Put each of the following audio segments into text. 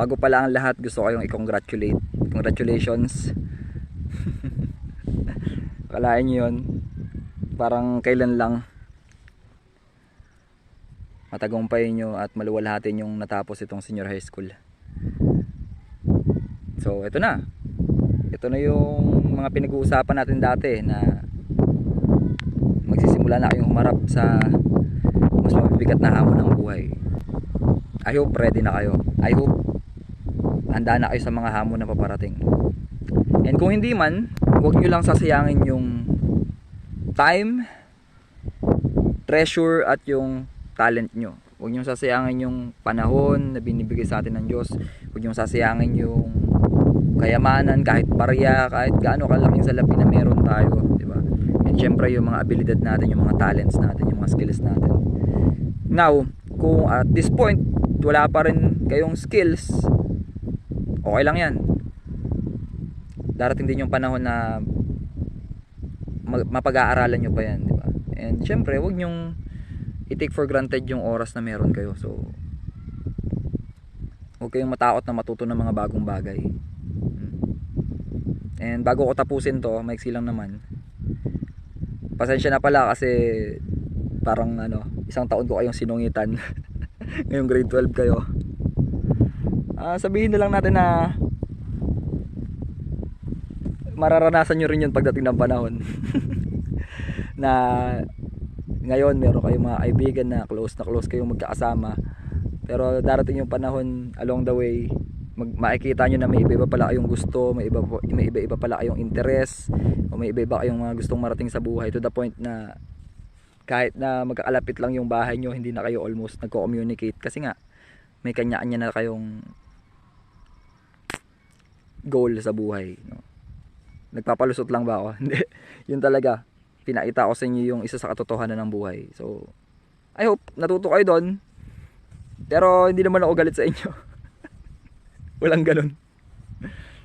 bago pala ang lahat gusto ko kayong i-congratulate. Congratulations. Akalain nyo yun. Parang kailan lang. Matagumpay nyo at maluwalhatin yung natapos itong senior high school. So ito na. Ito na yung mga pinag-uusapan natin dati na magsisimula na kayong humarap sa mas mabibigat na hamon ng buhay. I hope ready na kayo. I hope handa na kayo sa mga hamon na paparating. And kung hindi man huwag nyo lang sasayangin yung time treasure at yung talent nyo. Huwag nyo sasayangin yung panahon na binibigay sa atin ng Diyos. Huwag nyo sasayangin yung kayamanan kahit barya kahit gaano kalaking salapi na meron tayo di ba? And syempre yung mga abilidad natin yung mga talents natin yung mga skills natin. Now kung at this point wala pa rin kayong skills okay lang yan darating din yung panahon na mapag-aaralan nyo pa yan di ba and syempre huwag nyong i-take for granted yung oras na meron kayo so huwag kayong matakot na matuto ng mga bagong bagay And bago ko tapusin to, maiksi lang naman. Pasensya na pala kasi parang ano, isang taon ko kayong sinungitan. Ngayong grade 12 kayo. Ah, sabihin na lang natin na mararanasan nyo rin yun pagdating ng panahon. na ngayon meron kayong mga kaibigan na close na close kayong magkakasama. Pero darating yung panahon along the way, mag, makikita nyo na may iba-iba pala kayong gusto, may iba may iba-iba pala kayong interest, o may iba-iba kayong mga gustong marating sa buhay to the point na kahit na magkakalapit lang yung bahay nyo, hindi na kayo almost nagko-communicate kasi nga may kanya-kanya na kayong goal sa buhay, no. Nagpapalusot lang ba ako? Hindi. yun talaga. Pinakita ko sa inyo yung isa sa katotohanan ng buhay. So, I hope natuto kayo doon. Pero hindi naman ako galit sa inyo. Walang ganun.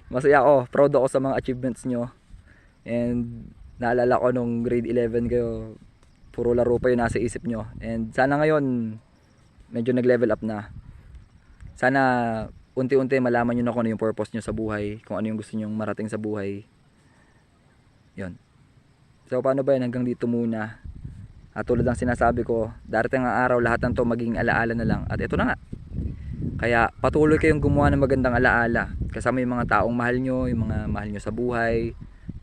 Masaya ako. Proud ako sa mga achievements nyo. And naalala ko nung grade 11 kayo, puro laro pa yun nasa isip nyo. And sana ngayon, medyo nag-level up na. Sana unti-unti malaman nyo na kung ano yung purpose nyo sa buhay, kung ano yung gusto nyo marating sa buhay. Yon. So paano ba yan hanggang dito muna? At tulad ng sinasabi ko, darating ang araw lahat ng to maging alaala na lang. At ito na nga, kaya patuloy kayong gumawa ng magandang alaala. Kasama yung mga taong mahal nyo, yung mga mahal nyo sa buhay,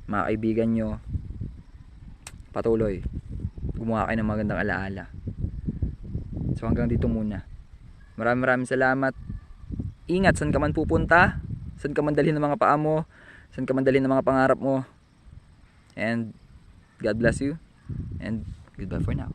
mga kaibigan nyo. Patuloy. Gumawa kayo ng magandang alaala. So hanggang dito muna. Maraming maraming salamat. Ingat saan ka man pupunta. Saan ka man dalhin ng mga paa mo. Saan ka man dalhin ng mga pangarap mo. And God bless you. And goodbye for now.